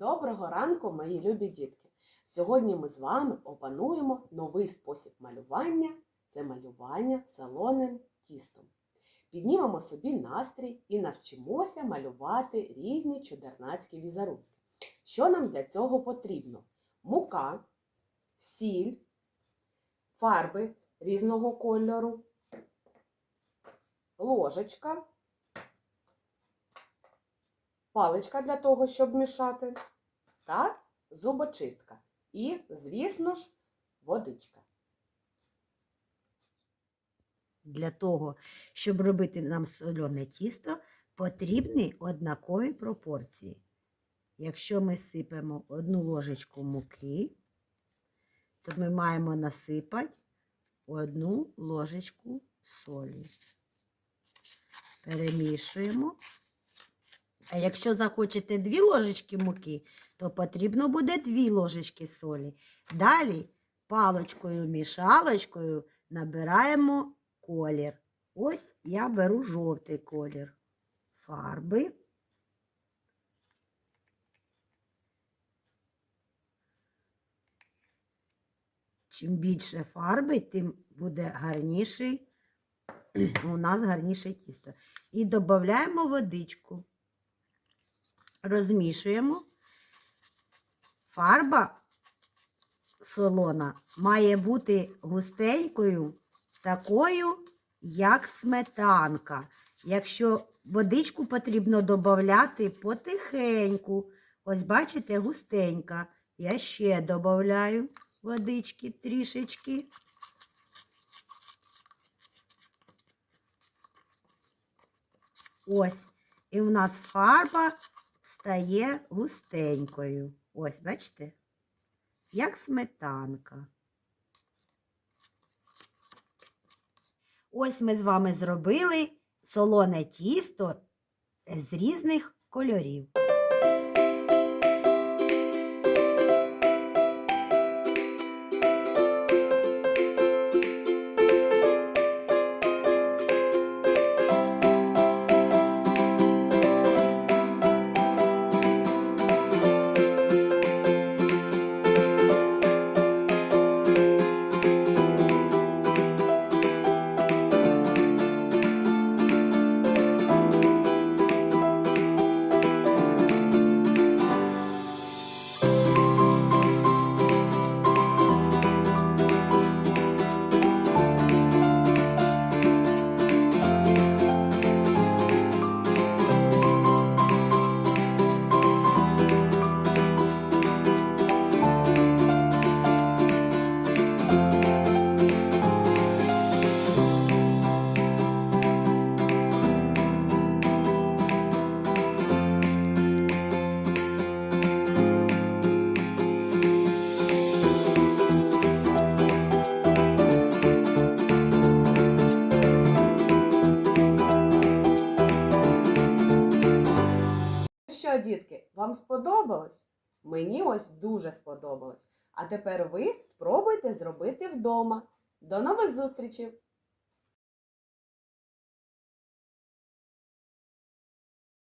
Доброго ранку, мої любі дітки! Сьогодні ми з вами опануємо новий спосіб малювання це малювання солоним тістом. Піднімемо собі настрій і навчимося малювати різні чудернацькі візерунки. Що нам для цього потрібно? Мука, сіль, фарби різного кольору, ложечка, паличка для того, щоб мішати, та зубочистка. І, звісно ж, водичка. Для того, щоб робити нам солене тісто, потрібні однакові пропорції. Якщо ми сипемо одну ложечку муки, то ми маємо насипати одну ложечку солі. Перемішуємо. А якщо захочете дві ложечки муки, то потрібно буде дві ложечки солі. Далі паличкою мішалочкою набираємо колір. Ось я беру жовтий колір фарби. Чим більше фарби, тим буде гарніший, у нас гарніше тісто. І додаємо водичку. Розмішуємо. Фарба солона має бути густенькою, такою, як сметанка. Якщо водичку потрібно додати потихеньку. Ось, бачите, густенька. Я ще додаю водички трішечки. Ось. І в нас фарба стає густенькою. Ось, бачите? Як сметанка. Ось ми з вами зробили солоне тісто з різних кольорів. Дітки, вам сподобалось? Мені ось дуже сподобалось. А тепер ви спробуйте зробити вдома. До нових зустрічей!